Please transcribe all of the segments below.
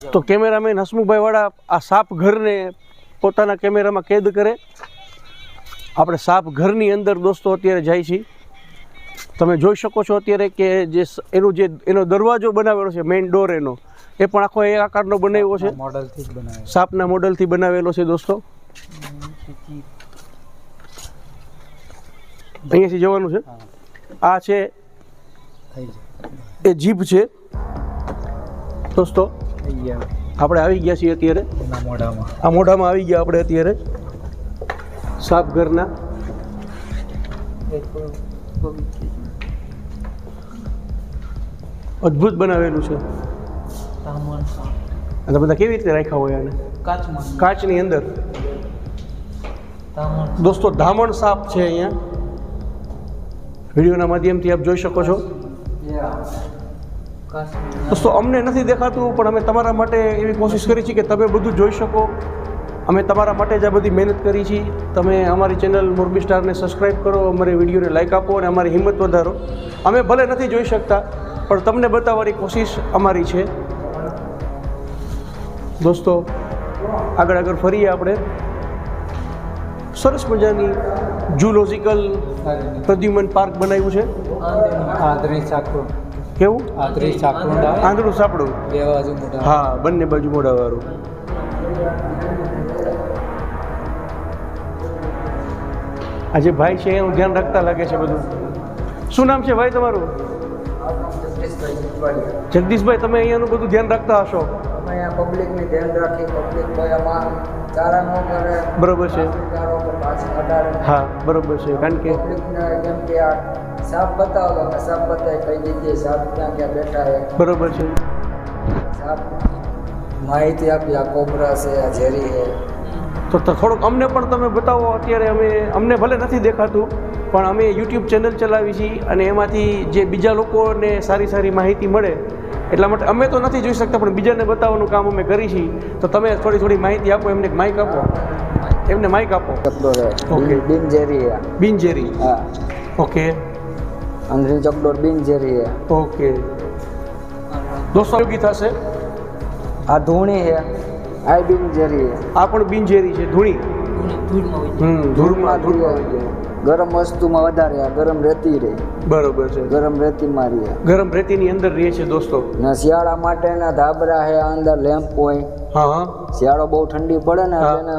તો કેમેરામેન હસમુખભાઈ વાળા આ સાપ ઘરને પોતાના કેમેરામાં કેદ કરે. આપણે સાપ ઘરની અંદર દોસ્તો અત્યારે જાય છે. તમે જોઈ શકો છો અત્યારે કે જે એનું જે એનો દરવાજો બનાવેલો છે મેઇન ડોર એનો. એ પણ આખો એ આકારનો બનાવ્યો છે. મોડલથી સાપના મોડલથી બનાવેલો છે દોસ્તો. અહીંયાથી જવાનું છે. આ છે એ જીભ છે. દોસ્તો આપણે આવી ગયા છીએ અત્યારે? આ મોઢામાં આવી ગયા આપણે અત્યારે. સાપ ઘરના અદ્ભુત બનાવેલું છે. અને બધા કેવી રીતે રાખ્યા હોય આને? કાચની અંદર. દોસ્તો ધામણ સાપ છે અહીંયા. વિડીયોના માધ્યમથી આપ જોઈ શકો છો. દોસ્તો અમને નથી દેખાતું પણ અમે તમારા માટે એવી કોશિશ કરી છે કે તમે બધું જોઈ શકો. અમે તમારા માટે જ આ બધી મહેનત કરી છે તમે અમારી ચેનલ મોરબી સ્ટારને સબસ્ક્રાઈબ કરો અમારી વિડીયોને લાઇક આપો અને અમારી હિંમત વધારો. અમે ભલે નથી જોઈ શકતા પણ તમને બતાવવાની કોશિશ અમારી છે. દોસ્તો આગળ આગળ ફરીએ આપણે. સરસ મજાની જુલોજિકલ પ્રદ્યુમન પાર્ક બનાવ્યું છે. આદરી ચાકુ કેવું? આંધળું સાપડું હા બંને બાજુ મોઢાવાળું. આ જે ભાઈ છે એનું ધ્યાન રાખતા લાગે છે બધું. શું નામ છે ભાઈ તમારું? જગદીશભાઈ તમે અહીંયાનું બધું ધ્યાન રાખતા હશો? અહીંયા પબ્લિકની ધ્યાન રાખી પબ્લિક કોઈ આમાં ચારા ન કરે. બરોબર છે. હા બરોબર છે. કારણ કે કેમ કે આ સાપ બતાવો તો સાપ બતાવે કઈ જગ્યાએ સાપ ક્યાં ક્યાં બેઠા છે. બરોબર છે. સાપ માહિતી આપી આ કોબરા છે આ ઝેરી છે. તો તો થોડુંક અમને પણ તમે બતાવો અત્યારે અમે અમને ભલે નથી દેખાતું પણ અમે યુટ્યુબ ચેનલ ચલાવી છીએ અને એમાંથી જે બીજા લોકોને સારી સારી માહિતી મળે એટલા માટે અમે તો નથી જોઈ શકતા પણ બીજાને બતાવવાનું કામ અમે કરી છીએ. તો તમે થોડી થોડી માહિતી આપો એમને માઇક આપો. એમને માઇક આપો. Okay. છે બિન ઝેરી છે બિનઝેરી હા. ઓકે અંધરી ચકડોર બિન ઝેરી ઓકે દોસ્તો યોગી થશે આ ધૂણી છે આ બિન ઝેરી આ પણ બિનઝેરી છે ધૂણી. હમ ધૂળમાં ધૂળ. ગરમ વસ્તુમાં વધારે આ ગરમ રેતી રહે બરોબર છે. ગરમ રેતીમાં રહે. ગરમ રેતીની અંદર રહે છે દોસ્તો. ના શિયાળા માટેના ધાબરા હે આ અંદર લેમ્પ હોય. હા હા. શિયાળો બહુ ઠંડી પડે ને એને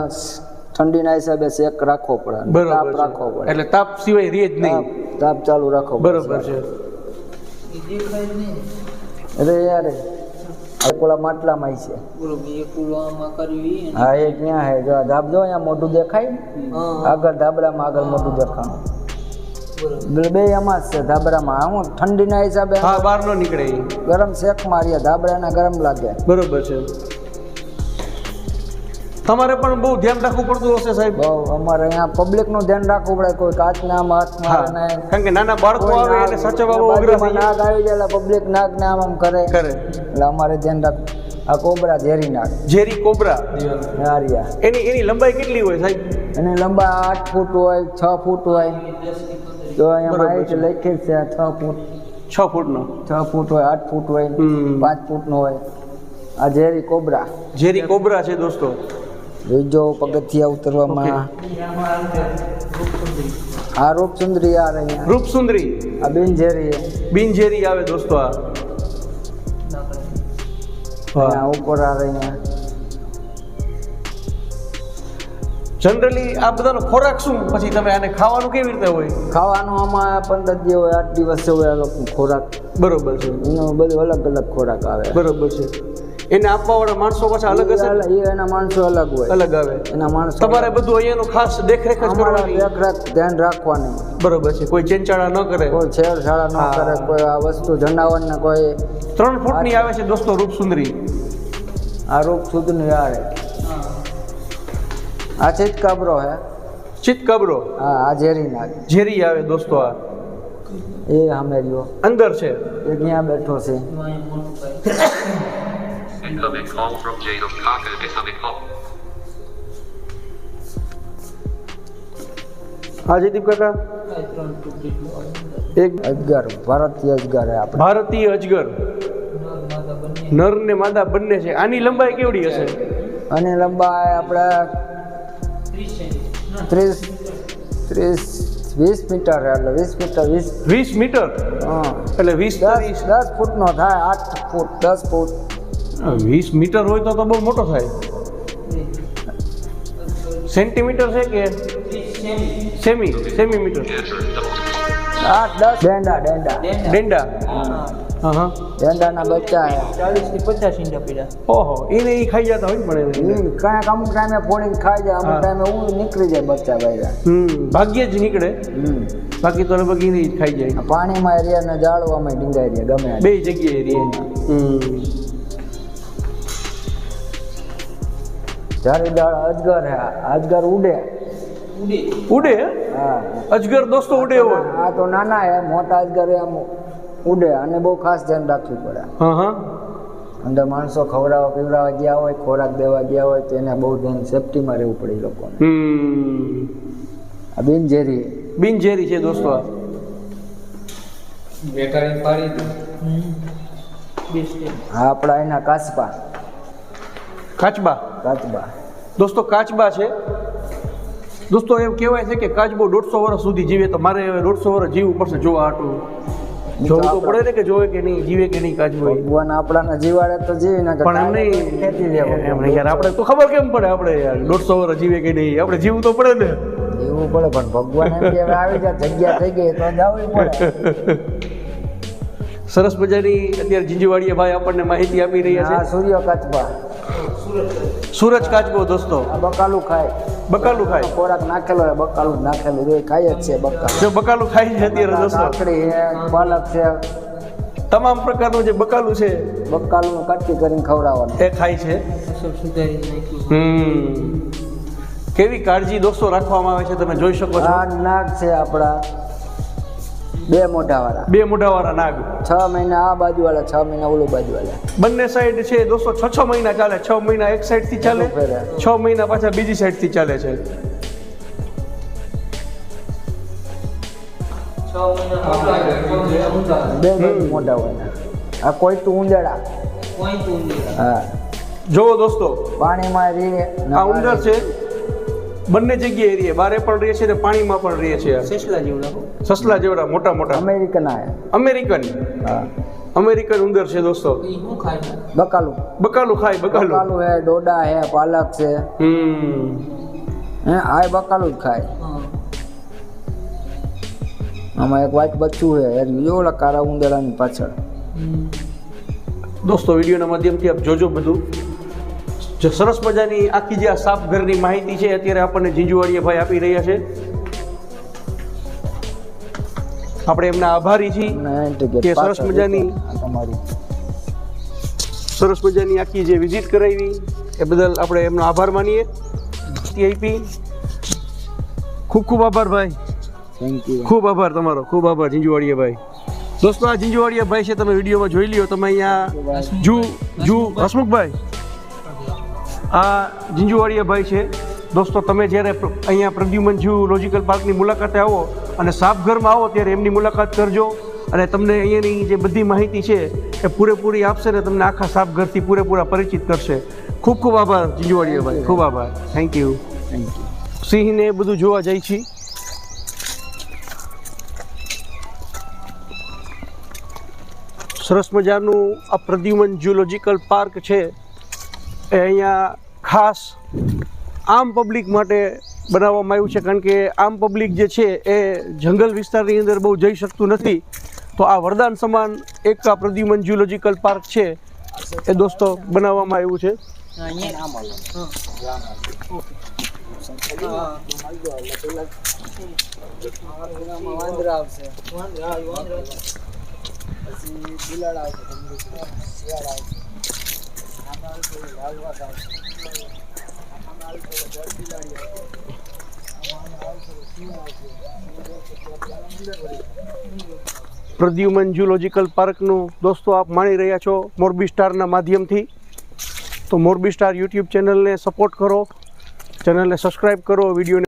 ઠંડીના હિસાબે શેક રાખવો પડે અને તાપ રાખવો પડે. એટલે તાપ સિવાય રહે જ નહીં. તાપ ચાલુ રાખવો બરાબર બરોબર છે. અરે યાર આ પેલા માટલામાં છે. હા એ ક્યાં હે? જો ધાબ જો અહીંયા મોટું દેખાય આગળ ધાબડામાં આગળ મોટું દેખાણું. બે- એમાં જ છે ધાબડામાં. હું ઠંડીના હિસાબે હા બહાર નો નીકળે. ગરમ શેક મારીએ ધાબડાના ગરમ લાગે. બરોબર છે. તમારે પણ બહુ ધ્યાન રાખવું પડતું હશે સાહેબ. બહુ અમારે અહીંયા પબ્લિકનું ધ્યાન રાખવું પડે કોઈ કાચના હાથ મારે કારણ કે નાના બાળકો આવે નાગ- સાચવવા અઘરા નાગ આવી જાય એટલે પબ્લિક નાગ ને આમ આમ કરે. કરે. એટલે અમારે ધ્યાન રાખવું આ કોબરા ઝેરી નાગ. ઝેરી કોબરા. હારિયા એની એની લંબાઈ કેટલી હોય સાહેબ? એની લંબા આઠ ફૂટ હોય છ ફૂટ હોય. તો અહીંયા માહિતી છે. લખી છે છ ફૂટ. છ ફૂટનો? છ ફૂટ હોય આઠ ફૂટ હોય. પાંચ ફૂટનો હોય. આ ઝેરી કોબરા. ઝેરી કોબરા છે દોસ્તો. જોઈજો પગથિયા ઉતરવામાં. આ રૂપસુંદરી આ રહી રૂપસુંદરી. આ બિનઝેરી બિનઝેરી આવે દોસ્તો આ. ઉપર આ રહી જનરલી આ બધાનો ખોરાક શું? પછી તમે આને ખાવાનું કેવી રીતે હોય? ખાવાનું આમાં પંદર દિવસ હોય આઠ દિવસ હોય આ લોકો ખોરાક. બરોબર છે. એનો બધું અલગ અલગ ખોરાક આવે. બરોબર છે. એને આપવા વાળા માણસો પાછા અલગ હશે? એના માણસો અલગ હોય. અલગ આવે. એના માણસો તમારે બધું અહીંયાનું ખાસ દેખરેખ જ કરવાની. દેખરેખ ધ્યાન રાખવાની. બરોબર છે. કોઈ ચેનચાળા ન કરે. કોઈ છેડછાડા ન કરે કોઈ આ વસ્તુ જનાવરને કોઈ ત્રણ ફૂટની આવે છે દોસ્તો રૂપસુંદરી. આ રૂપ સુધની આવે. આ ચિત કબરો હે. ચિત કબરો હા આ ઝેરી નાગ ઝેરી આવે દોસ્તો આ. એ અમે રહ્યો અંદર છે. એ ત્યાં બેઠો છે? Incoming call from Jacob Kaka. Incoming call. હા જયદીપ કાકા. એક અજગર ભારતીય અજગર આપણે ભારતીય અજગર. નર ને માદા બંને છે. આની લંબાઈ કેવડી હશે? અને લંબાઈ આપણે ત્રીસ ત્રીસ વીસ મીટર એટલે વીસ મીટર વીસ. વીસ મીટર? હા. એટલે વીસ દસ દસ ફૂટનો થાય આઠ ફૂટ દસ ફૂટ. વીસ મીટર હોય તો તો બહુ મોટો થાય. સેન્ટીમીટર છે કે? સેમી સેમી મીટર આ દસ. ડેંડા ડેંડા. ડેંડા. હા. હા ડેંડાના બચ્ચા ચાલીસથી પચાસ ઈંડા પડ્યા ઓહો એને એ ખાઈ જતા હોય પણ કાંઈક અમુક ટાઈમે ફોડીને ખાઈ જાય અમુક. ટાઈમે ઊંઘ નીકળી જાય બચ્ચા ભાઈ હમ ભાગ્યે જ નીકળે. બાકી તો લગભગ એને જ ખાઈ જાય. પાણીમાં રહ્યા ને જાળવામાં ડીંગાઈ રહ્યા ગમે બે જગ્યાએ રહે હમ. જારી દાળ અજગર હે અજગર ઉડે. ઉડે? હે? હા. અજગર દોસ્તો ઉડે હોય. આ તો નાના હે મોટા અજગર આમ ઉડે અને બહુ ખાસ ધ્યાન રાખવું પડે. હા હા. અંદર માણસો ખવડાવવા પીવડાવવા ગયા હોય ખોરાક દેવા ગયા હોય તો એને બહુ ધ્યાન સેફટીમાં રહેવું પડે લોકો લોકોને. આ બિનઝેરી. બિનઝેરી છે દોસ્તો આ. પાડી દે. આપણા એના કાચબા. કાચબા? કાચબા. દોસ્તો કાચબા છે. દોસ્તો એમ કહેવાય છે કે કાચબો દોઢસો વર્ષ સુધી જીવે તો મારે હવે દોઢસો વર્ષ જીવવું પડશે જોવા હાટું જોવું તો પડે ને કે જોવે કે નહીં જીવે કે નહીં કાચબો. ભગવાન આપણાને જીવાડે તો જીવી ના પણ એમ નહીં ખેતી લેવું. એમ યાર આપણે તો ખબર કેમ પડે આપણે યાર દોઢસો વર્ષ જીવે કે નહીં આપણે જીવવું તો પડે ને. જીવવું પડે પણ ભગવાન એમ કે આવી જાય જગ્યા થઈ ગઈ તો જવું પડે. સરસ મજાની અત્યારે જીંજુવાડીએ ભાઈ આપણને માહિતી આપી રહ્યા છે. સૂર્ય કાચબા. સૂરજ કાચબો દોસ્તો. બકાલું ખાય. બકાલું ખાય. ખોરાક નાખેલો હોય બકાલું નાખેલું. એ ખાય જ છે બકાલું. જો બકાલું ખાય છે અત્યારે દોસ્તો. કાકડી છે પાલક છે. તમામ પ્રકારનું જે બકાલું છે બકાલું કટકી કરીને ખવડાવવાનું. એ ખાય છે. હમ. કેવી કાળજી દોસ્તો રાખવામાં આવે છે તમે જોઈ શકો છો. આ નાગ છે આપણા. બે મોઢા વાળા બે મોઢાવાળા નાગ છ મહિના આ બાજુ વાળા છ મહિના ઓલું બાજુ વાળા બંને સાઈડ છે દોસ્તો છ છ મહિના ચાલે. છ મહિના એક સાઈડથી ચાલે છ મહિના પાછા બીજી સાઈડથી ચાલે છે. બે આ કોઈ તું ઉંદરડા હા. જોવો દોસ્તો પાણીમાં રે ને આ ઉંદર છે. બંને જગ્યાએ રહીએ. બારે પણ રહે છે ને પાણીમાં પણ રહીએ છીએ. સસલા જેવડા મોટા મોટા. અમેરિકન આ અમેરિકન. હા. અમેરિકન ઉંદર છે દોસ્તો. બકાલું. બકાલું ખાય બકાલું. બકાલું હે ડોડા હે પાલક છે. હમ. હે આ બકાલું જ ખાય. આમાં એક વાત બચ્ચું છે એક બીજો ઓલા કાળા ઉંદરડાની પાછળ. દોસ્તો વિડીયોના માધ્યમથી આપ જોજો બધું. જે સરસ મજાની આખી જે આ સાફ ઘરની માહિતી છે અત્યારે આપણને ઝીંઝુવાડીએ ભાઈ આપી રહ્યા છે. આપણે એમના આભારી છીએ કે સરસ મજાની- સરસ મજાની આખી જે વિઝિટ કરાવી એ બદલ આપણે એમનો આભાર માનીએ. આપી. ખૂબ ખૂબ આભાર ભાઈ. થેન્ક યુ ખૂબ આભાર તમારો ખૂબ આભાર ઝીંઝુવાડીએ ભાઈ દોસ્તો આ ઝીંઝુવાડીએ ભાઈ છે તમે વિડીયોમાં જોઈ લ્યો. તમે અહીંયા જુ જુ હસમુખભાઈ. આ જીંજુવાડીયા ભાઈ છે. દોસ્તો તમે જ્યારે અહીંયા પ્રદ્યુમન જુ લોજિકલ પાર્કની મુલાકાતે આવો અને સાપઘરમાં આવો ત્યારે એમની મુલાકાત કરજો અને તમને અહીંયાની જે બધી માહિતી છે એ પૂરેપૂરી આપશે ને તમને આખા સાપઘરથી પૂરેપૂરા પરિચિત કરશે. ખૂબ ખૂબ આભાર જીંજુવાડીયા ભાઈ. ખૂબ આભાર. થેન્ક યુ થેન્ક યુ સિંહને એ બધું જોવા જાય છે. સરસ મજાનું આ પ્રદ્યુમન જુલોજિકલ પાર્ક છે. એ અહીંયા ખાસ આમ પબ્લિક માટે બનાવવામાં આવ્યું છે, કારણ કે આમ પબ્લિક જે છે એ જંગલ વિસ્તારની અંદર બહુ જઈ શકતું નથી. તો આ વરદાન સમાન એક આ પ્રદ્યુમન જુલોજિકલ પાર્ક છે, એ દોસ્તો બનાવવામાં આવ્યું છે. આવશે પ્રદ્યુમન જુલોજિકલ પાર્કનું દોસ્તો આપ માણી રહ્યા છો મોરબી સ્ટારના માધ્યમથી. તો મોરબી સ્ટાર યુટ્યુબ ચેનલને સપોર્ટ કરો. ચેનલને સબસ્ક્રાઈબ કરો વિડીયોને